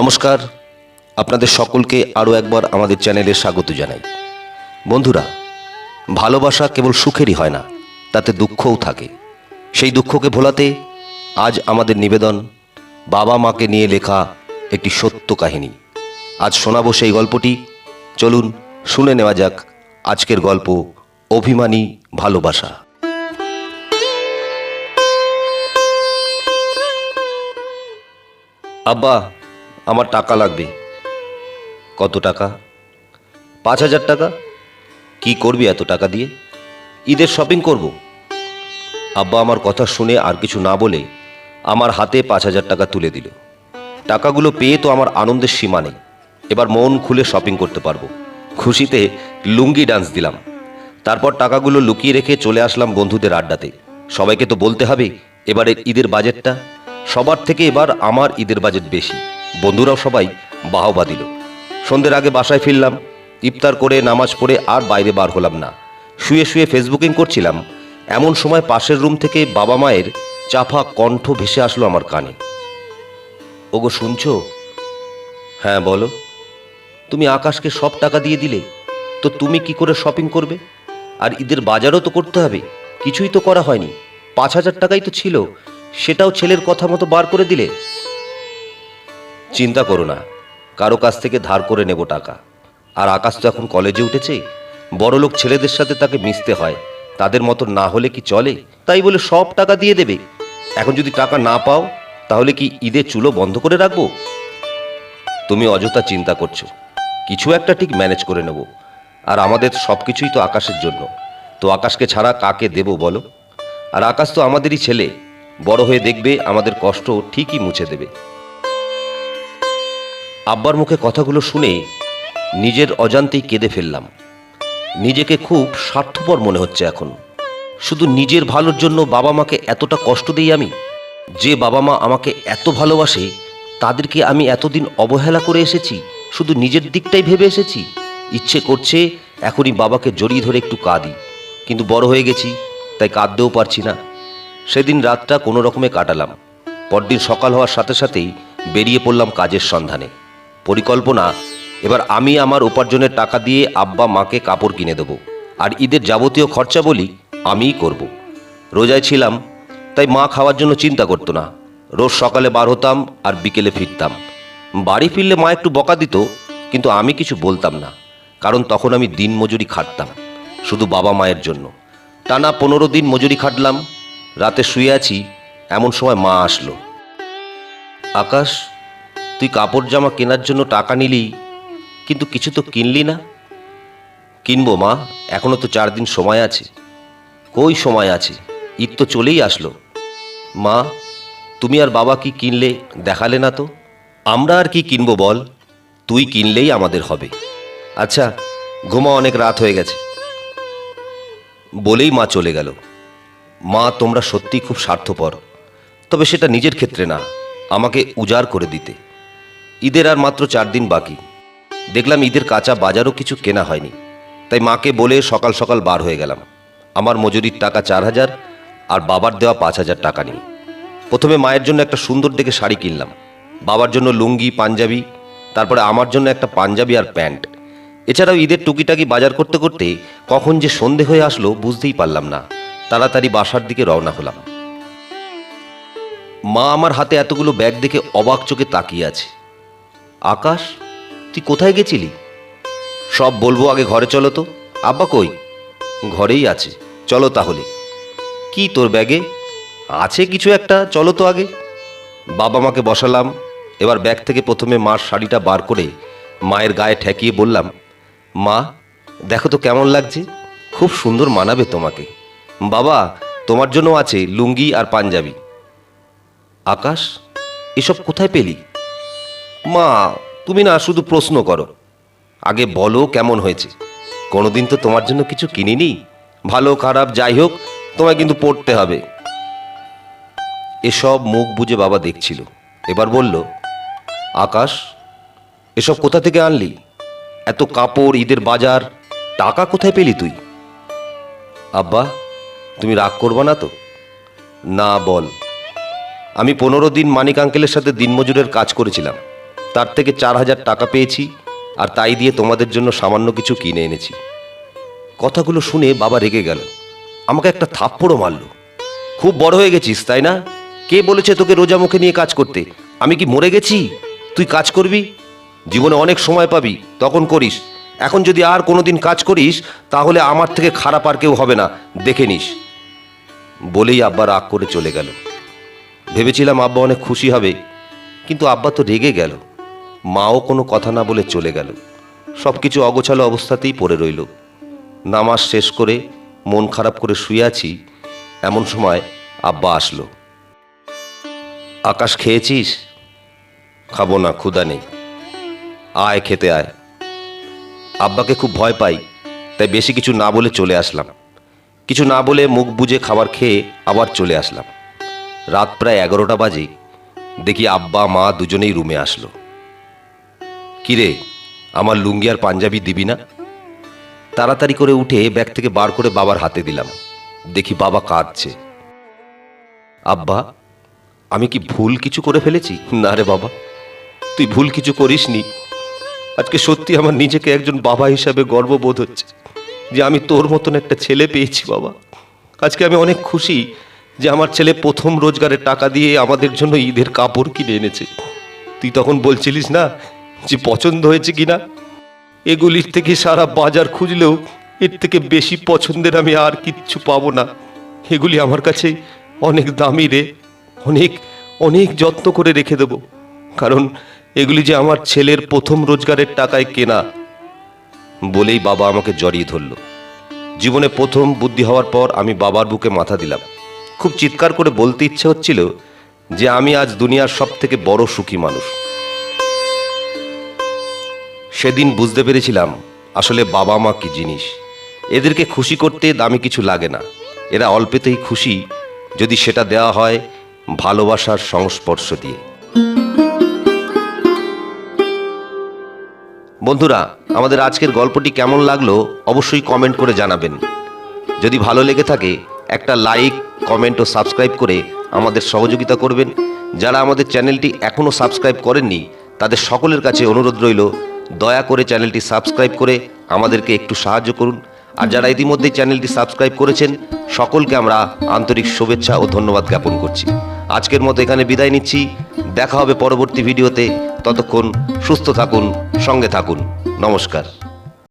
নমস্কার। আপনাদের সকলকে আরও একবার আমাদের চ্যানেলে স্বাগত জানাই। বন্ধুরা, ভালোবাসা কেবল সুখেরই হয় না, তাতে দুঃখও থাকে। সেই দুঃখকে ভোলাতে আজ আমাদের নিবেদন বাবা মাকে নিয়ে লেখা একটি সত্য কাহিনী। আজ শোনাবো সেই গল্পটি। চলুন শুনে নেওয়া যাক আজকের গল্প, অভিমানী ভালোবাসা। আব্বা আমার টাকা লাগবে। কত টাকা? পাঁচ হাজার টাকা? কি করবি এত টাকা দিয়ে? ঈদের শপিং করব। আব্বা আমার কথা শুনে আর কিছু না বলে আমার হাতে পাঁচ হাজার টাকা তুলে দিল। টাকাগুলো পেয়ে তো আমার আনন্দের সীমা নেই। এবার মন খুলে শপিং করতে পারব। খুশিতে লুঙ্গি ডান্স দিলাম। তারপর টাকাগুলো লুকিয়ে রেখে চলে আসলাম বন্ধুদের আড্ডাতে। সবাইকে তো বলতে হবে, এবারের ঈদের বাজেটটা সবার থেকে এবার আমার ঈদের বাজেট বেশি। বন্ধুরাও সবাই বাহবা দিল। সন্ধ্যের আগে বাসায় ফিরলাম, ইফতার করে নামাজ পড়ে আর বাইরে বার হলাম না। শুয়ে শুয়ে ফেসবুকিং করছিলাম, এমন সময় পাশের রুম থেকে বাবা মায়ের চাফা কণ্ঠ ভেসে আসলো আমার কানে। ওগো, শুনছো? হ্যাঁ বলো। তুমি আকাশকে সব টাকা দিয়ে দিলে, তো তুমি কি করে শপিং করবে? আর ঈদের বাজারও তো করতে হবে, কিছুই তো করা হয়নি। পাঁচ হাজার টাকাই তো ছিল, সেটাও ছেলের কথা মতো বার করে দিলে? চিন্তা করো না। কারও কাছ থেকে ধার করে নেব টাকা। আর আকাশ তো এখন কলেজে উঠেছে। বড়লোক ছেলেদের সাথে তাকে মিশতে হয়। তাদের মতো না হলে কি চলে? তাই বলে সব টাকা দিয়ে দেবে। এখন যদি টাকা না পাও, তাহলে কি ঈদের চুলো বন্ধ করে রাখব? তুমি অযথা চিন্তা করছ। কিছু একটা ঠিক ম্যানেজ করে নেব। আর আমাদের সব কিছুই তো আকাশের জন্য। তো আকাশকে ছাড়া কাকে দেব বলো? আর আকাশ তো আমাদেরই ছেলে। বড় হয়ে দেখবে আমাদের কষ্ট ঠিকই মুছে দেবে। আব্বার মুখে কথাগুলো শুনে নিজের অজান্তেই কেঁদে ফেললাম। নিজেকে খুব স্বার্থপর মনে হচ্ছে এখন। শুধু নিজের ভালোর জন্য বাবা মাকে এতটা কষ্ট দিই আমি, যে বাবা মা আমাকে এত ভালোবাসে, তাদেরকে আমি এতদিন অবহেলা করে এসেছি, শুধু নিজের দিকটাই ভেবে এসেছি? ইচ্ছে করছে এখনই বাবাকে জড়িয়ে ধরে একটু কাঁদি। কিন্তু বড় হয়ে গেছি, তাই কাঁদতেও পারছি না। সেদিন রাতটা কোনো রকমে কাটালাম। পরদিন সকাল হওয়ার সাথে সাথেই বেরিয়ে পড়লাম কাজের সন্ধানে। পরিকল্পনা, এবার আমি আমার উপার্জনের টাকা দিয়ে আব্বা মাকে কাপড় কিনে দেবো। আর ঈদের যাবতীয় খরচা বলি আমিই করব। রোজায় ছিলাম, তাই মা খাওয়ার জন্য চিন্তা করতো না। রোজ সকালে বার হতাম আর বিকেলে ফিরতাম। বাড়ি ফিরলে মা একটু বকা দিত, কিন্তু আমি কিছু বলতাম না, কারণ তখন আমি দিন মজুরি খাটতাম, শুধু বাবা মায়ের জন্য। টানা পনেরো দিন মজুরি খাটলাম, রাতে শুয়ে আছি, এমন সময় মা আসলো। আকাশ তুই কাপড় জামা কেনার জন্য টাকা নিলি, কিন্তু কিছু তো কিনলি না। কিনবো মা, এখনও তো চার দিন সময় আছে। কই সময় আছে? ঈদ তো চলেই আসলো। মা, তুমি আর বাবা কি কিনলে দেখালে না তো? আমরা আর কি কিনবো বল? তুই কিনলেই আমাদের হবে। আচ্ছা ঘুমা অনেক রাত হয়ে গেছে। বলেই মা চলে গেল। মা, তোমরা সত্যিই খুব স্বার্থপর। তবে সেটা নিজের ক্ষেত্রে না, আমাকে উজাড় করে দিতে। ঈদের আর মাত্র চার দিন বাকি। দেখলাম ঈদের কাঁচা বাজারও কিছু কেনা হয়নি। তাই মাকে বলে সকাল সকাল বার হয়ে গেলাম। আমার মজুরির টাকা চার হাজার আর বাবার দেওয়া পাঁচ হাজার টাকা নিয়ে প্রথমে মায়ের জন্য একটা সুন্দর দেখে শাড়ি কিনলাম। বাবার জন্য লুঙ্গি, পাঞ্জাবি, তারপরে আমার জন্য একটা পাঞ্জাবি আর প্যান্ট। এছাড়াও ঈদের টুকিটাকি বাজার করতে করতে কখন যে সন্ধে হয়ে আসলো বুঝতেই পারলাম না। তাড়াতাড়ি বাসার দিকে রওনা হলাম। মা আমার হাতে এতগুলো ব্যাগ দেখে অবাক চোখে তাকিয়ে আছে। আকাশ, তুই কোথায় গেছিলি? সব বলব আগে ঘরে চলো তো। আব্বা কই? ঘরেই আছে। চলো তাহলে। কি তোর ব্যাগে? আছে কিছু একটা? চলো তো আগে। বাবা মাকে বসালাম। এবার ব্যাগ থেকে প্রথমে মার শাড়িটা বার করে মায়ের গায়ে ঠেকিয়ে বললাম, মা, দেখো তো কেমন লাগছে। খুব সুন্দর মানাবে তোমাকে। বাবা, তোমার জন্য আছে লুঙ্গি আর পাঞ্জাবি। আকাশ, এসব কোথায় পেলি? মা, তুমি না শুধু প্রশ্ন করো। আগে বলো কেমন হয়েছে। কোনোদিন তো তোমার জন্য কিছু কিনিনি। ভালো, খারাপ, যাই হোক, তোমায় কিন্তু পড়তে হবে। এসব মুখ বুঝে বাবা দেখছিল। এবার বলল, আকাশ, এসব কোথা থেকে আনলি? এত কাপড়, ঈদের বাজার, টাকা কোথায় পেলি তুই? আব্বা, তুমি রাগ করবা না তো? না, বল। আমি পনেরো দিন মানিক আঙ্কেলের সাথে দিনমজুরের কাজ করেছিলাম। তার থেকে চার হাজার টাকা পেয়েছি আর তাই দিয়ে তোমাদের জন্য সামান্য কিছু কিনে এনেছি। কথাগুলো শুনে বাবা রেগে গেল। আমাকে একটা থাপ্পড়ও মারলো। খুব বড় হয়ে গেছিস, তাই না? কে বলেছে তোকে রোজা মুখে নিয়ে কাজ করতে? আমি কি মরে গেছি? তুই কাজ করবি? জীবনে অনেক সময় পাবি, তখন করিস। এখন যদি আর কোনোদিন কাজ করিস, তাহলে আমার থেকে খারাপ আর কেউ হবে না, দেখে নিস। বলেই আব্বা রাগ করে চলে গেল। ভেবেছিলাম আব্বা অনেক খুশি হবে, কিন্তু আব্বা তো রেগে গেল। মাও কোনো কথা না বলে চলে গেল। সব কিছু অগোছালো অবস্থাতেই পড়ে রইল। নামাজ শেষ করে মন খারাপ করে শুয়ে আছি, এমন সময় আব্বা আসলো। আকাশ খেয়েছিস? খাব না, ক্ষুধা নেই। আয়, খেতে আয়। আব্বাকে খুব ভয় পাই, তাই বেশি কিছু না বলে চলে আসলাম। কিছু না বলে মুখ বুজে খাবার খেয়ে আবার চলে আসলাম। রাত প্রায় এগারোটা বাজে, দেখি আব্বা, মা দুজনেই রুমে আসলো। কিরে, আমার লুঙ্গি আর পাঞ্জাবি দিবি না? তাড়াতাড়ি করে উঠে ব্যাগ থেকে বার করে বাবার হাতে দিলাম। দেখি বাবা কাঁদছে। আব্বা, আমি কি ভুল কিছু করে ফেলেছি? না রে বাবা, তুই ভুল কিছু করিসনি। আজকে সত্যি আমার নিজেকে একজন বাবা হিসাবে গর্ববোধ হচ্ছে যে আমি তোর মতন একটা ছেলে পেয়েছি বাবা। আজকে আমি অনেক খুশি যে আমার ছেলে প্রথম রোজগারের টাকা দিয়ে আমাদের জন্য ঈদের কাপড় কিনে এনেছে। তুই তখন বলছিলিস না যে পছন্দ হয়েছে কিনা? এগুলির থেকে সারা বাজার খুঁজলেও এর থেকে বেশি পছন্দের আমি আর কিচ্ছু পাবো না। এগুলি আমার কাছে অনেক দামি রে। অনেক অনেক যত্ন করে রেখে দেবো। কারণ এগুলি যে আমার ছেলের প্রথম রোজগারের টাকায় কেনা। বলেই বাবা আমাকে জড়িয়ে ধরল। জীবনে প্রথম বুদ্ধি হওয়ার পর আমি বাবার বুকে মাথা দিলাম। খুব চিৎকার করে বলতে ইচ্ছে হচ্ছিল যে আমি আজ দুনিয়ার সব থেকে বড় সুখী মানুষ। সেদিন বুঝতে পেরেছিলাম আসলে বাবা মা কি জিনিস। এদেরকে খুশি করতে দামি কিছু লাগে না। এরা অল্পেতেই খুশি যদি সেটা দেওয়া হয় ভালোবাসার সংস্পর্শ দিয়ে। বন্ধুরা, আমাদের আজকের গল্পটি কেমন লাগল অবশ্যই কমেন্ট করে জানাবেন। যদি ভালো লেগে থাকে, একটা লাইক কমেন্ট ও সাবস্ক্রাইব করে আমাদের সহযোগিতা করবেন। যারা আমাদের চ্যানেলটি এখনও সাবস্ক্রাইব করেননি, তাদের সকলের কাছে অনুরোধ রইল দয়া করে চ্যানেলটি সাবস্ক্রাইব করে আমাদেরকে একটু সাহায্য করুন। আর যারা ইতিমধ্যেই চ্যানেলটি সাবস্ক্রাইব করেছেন, সকলকে আমরা আন্তরিক শুভেচ্ছা ও ধন্যবাদ জ্ঞাপন করছি। আজকের মতো এখানে বিদায় নিচ্ছি। দেখা হবে পরবর্তী ভিডিওতে। ততক্ষণ সুস্থ থাকুন, সঙ্গে থাকুন। নমস্কার।